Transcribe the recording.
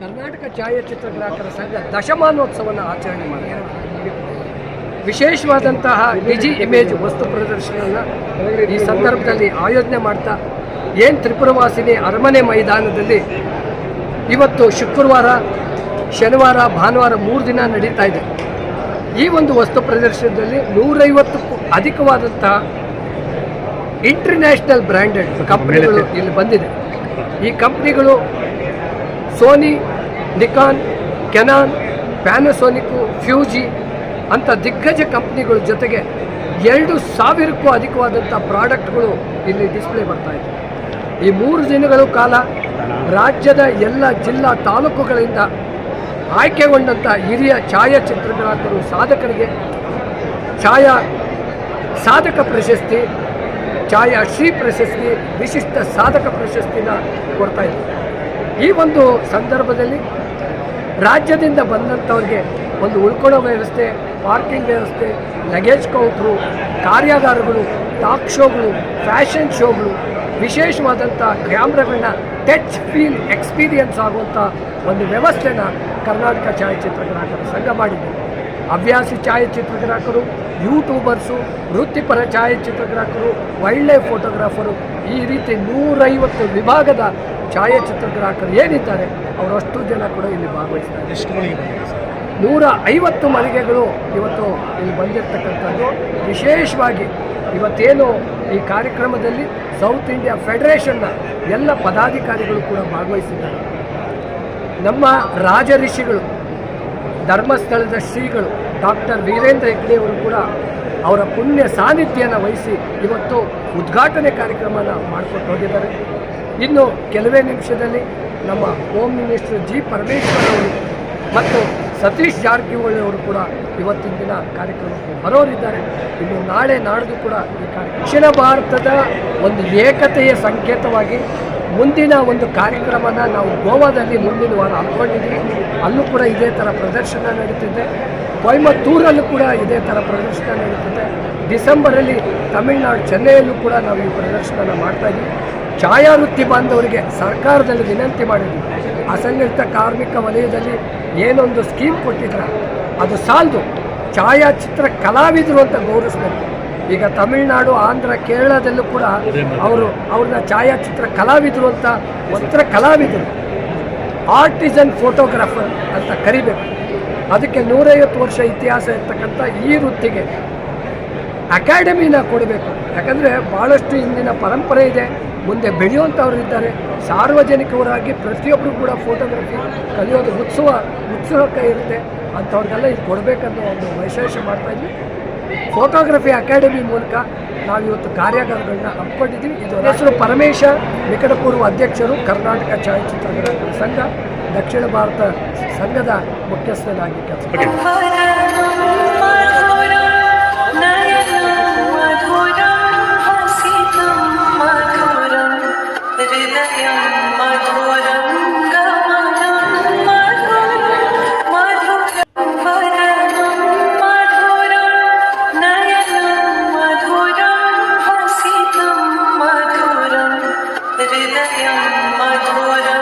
ಕರ್ನಾಟಕ ಛಾಯಾಚಿತ್ರಗ್ರಾಹಕರ ಸಂಘ ದಶಮಾನೋತ್ಸವವನ್ನು ಆಚರಣೆ ಮಾಡಿದೆ. ವಿಶೇಷವಾದಂತಹ ಡಿಜಿ ಇಮೇಜ್ ವಸ್ತು ಪ್ರದರ್ಶನವನ್ನು ಈ ಸಂದರ್ಭದಲ್ಲಿ ಆಯೋಜನೆ ಮಾಡ್ತಾ, ಏನು ತ್ರಿಪುರವಾಸಿನಿ ಅರಮನೆ ಮೈದಾನದಲ್ಲಿ ಇವತ್ತು ಶುಕ್ರವಾರ, ಶನಿವಾರ, ಭಾನುವಾರ ಮೂರು ದಿನ ನಡೀತಾ ಇದೆ. ಈ ಒಂದು ವಸ್ತು ಪ್ರದರ್ಶನದಲ್ಲಿ ನೂರೈವತ್ತಕ್ಕೂ ಅಧಿಕವಾದಂತಹ ಇಂಟರ್ನ್ಯಾಷನಲ್ ಬ್ರ್ಯಾಂಡೆಡ್ ಕಂಪ್ನಿಗಳು ಇಲ್ಲಿ ಬಂದಿದೆ. ಈ ಕಂಪ್ನಿಗಳು Sony, Nikon, Canon Panasonic Fuji ಅಂತ ದಿಗ್ಗಜ ಕಂಪ್ನಿಗಳ ಜೊತೆಗೆ ಎರಡು ಸಾವಿರಕ್ಕೂ ಅಧಿಕವಾದಂಥ ಪ್ರಾಡಕ್ಟ್ಗಳು ಇಲ್ಲಿ ಡಿಸ್ಪ್ಲೇ ಬರ್ತಾ ಇದೆ. ಈ ಮೂರು ದಿನಗಳ ಕಾಲ ರಾಜ್ಯದ ಎಲ್ಲ ಜಿಲ್ಲಾ ತಾಲೂಕುಗಳಿಂದ ಆಯ್ಕೆಗೊಂಡಂಥ ಹಿರಿಯ ಛಾಯಾಚಿತ್ರಗಳಾದರು ಸಾಧಕರಿಗೆ ಛಾಯಾ ಸಾಧಕ ಪ್ರಶಸ್ತಿ ಛಾಯಾ ಶ್ರೀ ಪ್ರಶಸ್ತಿ, ವಿಶಿಷ್ಟ ಸಾಧಕ ಪ್ರಶಸ್ತಿನ ಕೊಡ್ತಾ ಇದ್ದೀವಿ ಈ ಒಂದು ಸಂದರ್ಭದಲ್ಲಿ ರಾಜ್ಯದಿಂದ ಬಂದಂಥವ್ರಿಗೆ ಒಂದು ಉಳ್ಕೊಳ್ಳೋ ವ್ಯವಸ್ಥೆ ಪಾರ್ಕಿಂಗ್ ವ್ಯವಸ್ಥೆ ಲಗೇಜ್ ಕೌಂಟ್ರು ಕಾರ್ಯಾಗಾರಗಳು ಟಾಕ್ ಶೋಗಳು ಫ್ಯಾಷನ್ ಶೋಗಳು ವಿಶೇಷವಾದಂಥ ಕ್ಯಾಮ್ರಾಗಳನ್ನ ಟಚ್ ಫೀಲ್ ಎಕ್ಸ್ಪೀರಿಯನ್ಸ್ ಆಗುವಂಥ ಒಂದು ವ್ಯವಸ್ಥೆನ ಕರ್ನಾಟಕ ಛಾಯಾಚಿತ್ರಗ್ರಾಹಕರ ಸಂಘ ಮಾಡಿದೆ. ಹವ್ಯಾಸಿ ಛಾಯಾಚಿತ್ರಗ್ರಾಹಕರು ಯೂಟ್ಯೂಬರ್ಸು ವೃತ್ತಿಪರ ಛಾಯಾಚಿತ್ರಗ್ರಾಹಕರು ವೈಲ್ಡ್ ಲೈಫ್ ಫೋಟೋಗ್ರಾಫರು ಈ ರೀತಿ ನೂರೈವತ್ತು ವಿಭಾಗದ ಛಾಯಾಚಿತ್ರಗ್ರಾಹಕರು ಏನಿದ್ದಾರೆ ಅವರಷ್ಟು ಜನ ಕೂಡ ಇಲ್ಲಿ ಭಾಗವಹಿಸ್ತಾರೆ ನೂರ ಐವತ್ತು ಮಳಿಗೆಗಳು ಇವತ್ತು ಇಲ್ಲಿ ಬಂದಿರತಕ್ಕಂಥದ್ದು. ವಿಶೇಷವಾಗಿ ಇವತ್ತೇನು ಈ ಕಾರ್ಯಕ್ರಮದಲ್ಲಿ ಸೌತ್ ಇಂಡಿಯಾ ಫೆಡರೇಷನ್ನ ಎಲ್ಲ ಪದಾಧಿಕಾರಿಗಳು ಕೂಡ ಭಾಗವಹಿಸಿದ್ದಾರೆ. ನಮ್ಮ ರಾಜ ಋಷಿಗಳು ಧರ್ಮಸ್ಥಳದ ಶ್ರೀಗಳು ಡಾಕ್ಟರ್ ವೀರೇಂದ್ರ ಹೆಗ್ಡೆಯವರು ಕೂಡ ಅವರ ಪುಣ್ಯ ಸಾನ್ನಿಧ್ಯನ ವಹಿಸಿ ಇವತ್ತು ಉದ್ಘಾಟನೆ ಕಾರ್ಯಕ್ರಮನ ಮಾಡಿಕೊಟ್ಟು ಹೋಗಿದ್ದಾರೆ. ಇನ್ನು ಕೆಲವೇ ನಿಮಿಷದಲ್ಲಿ ನಮ್ಮ ಹೋಮ್ ಮಿನಿಸ್ಟರ್ ಜಿ ಪರಮೇಶ್ವರ್ ಅವರು ಮತ್ತು ಸತೀಶ್ ಜಾರಕಿಹೊಳಿ ಅವರು ಕೂಡ ಇವತ್ತಿನ ದಿನ ಕಾರ್ಯಕ್ರಮಕ್ಕೆ ಬರೋರಿದ್ದಾರೆ. ಇನ್ನು ನಾಳೆ ನಾಡಿದು ಕೂಡ ಈ ಕಾರ್ಯಕ್ರಮ. ದಕ್ಷಿಣ ಭಾರತದ ಒಂದು ಏಕತೆಯ ಸಂಕೇತವಾಗಿ ಮುಂದಿನ ಒಂದು ಕಾರ್ಯಕ್ರಮನ ನಾವು ಗೋವಾದಲ್ಲಿ ಮುಂದಿನ ವಾರ ಹಮ್ಮಿಕೊಂಡಿದ್ದೀವಿ. ಅಲ್ಲೂ ಕೂಡ ಇದೇ ಥರ ಪ್ರದರ್ಶನ ನಡೀತಿದೆ. ಕೊಯಮತ್ತೂರಲ್ಲೂ ಕೂಡ ಇದೇ ಥರ ಪ್ರದರ್ಶನ ನಡೀತಿದೆ. ಡಿಸೆಂಬರಲ್ಲಿ ತಮಿಳುನಾಡು, ಚೆನ್ನೈಯಲ್ಲೂ ಕೂಡ ನಾವು ಈ ಪ್ರದರ್ಶನ ಮಾಡ್ತಾ ಇದ್ದೀವಿ. ಛಾಯಾವೃತ್ತಿ ಬಾಂಧವರಿಗೆ ಸರ್ಕಾರದಲ್ಲಿ ವಿನಂತಿ ಮಾಡಿದ್ವಿ. ಅಸಂಘಟಿತ ಕಾರ್ಮಿಕ ವಲಯದಲ್ಲಿ ಏನೊಂದು ಸ್ಕೀಮ್ ಕೊಟ್ಟಿದ್ರ, ಅದು ಸಾಲದು. ಛಾಯಾಚಿತ್ರ ಕಲಾವಿದರು ಅಂತ ಗೌರವಿಸ್ಬೇಕು. ಈಗ ತಮಿಳುನಾಡು ಆಂಧ್ರ ಕೇರಳದಲ್ಲೂ ಕೂಡ ಅವರು ಅವ್ರನ್ನ ಛಾಯಾಚಿತ್ರ ಕಲಾವಿದರು ಅಂತ ಒಂಥರ ಕಲಾವಿದರು. ಆರ್ಟಿಸನ್ ಫೋಟೋಗ್ರಾಫರ್ ಅಂತ ಕರಿಬೇಕು. ಅದಕ್ಕೆ ನೂರೈವತ್ತು ವರ್ಷ ಇತಿಹಾಸ ಇರ್ತಕ್ಕಂಥ ಈ ವೃತ್ತಿಗೆ ಅಕಾಡೆಮಿನ ಕೊಡಬೇಕು. ಯಾಕಂದರೆ ಭಾಳಷ್ಟು ಇಂದಿನ ಪರಂಪರೆ ಇದೆ. ಮುಂದೆ ಬೆಳೆಯುವಂಥವ್ರು ಇದ್ದಾರೆ. ಸಾರ್ವಜನಿಕವರಾಗಿ ಪ್ರತಿಯೊಬ್ಬರು ಕೂಡ ಫೋಟೋಗ್ರಫಿ ಕಲಿಯೋದು ಉತ್ಸವ ಉತ್ಸವಕ್ಕೆ ಇರುತ್ತೆ. ಅಂಥವ್ರಿಗೆಲ್ಲ ಇದು ಕೊಡಬೇಕನ್ನೋ ಒಂದು ವಿಶೇಷ ಮಾಡ್ತಾ ಇದ್ವಿ. ಫೋಟೋಗ್ರಫಿ ಅಕಾಡೆಮಿ ಮೂಲಕ ನಾವು ಇವತ್ತು ಕಾರ್ಯಾಗಾರಗಳನ್ನ ಹಮ್ಮಿಕೊಂಡಿದ್ದೀವಿ. ಇದು ಹೆಸರು ಪರಮೇಶ ನಿಕಟಪೂರ್ವ ಅಧ್ಯಕ್ಷರು ಕರ್ನಾಟಕ ಛಾಯಾಚಿತ್ರಗಳ ಸಂಘ, ದಕ್ಷಿಣ ಭಾರತ ಸಂಘದ ಮುಖ್ಯಸ್ಥರಾಗಿ ಕೆಲಸ My Maha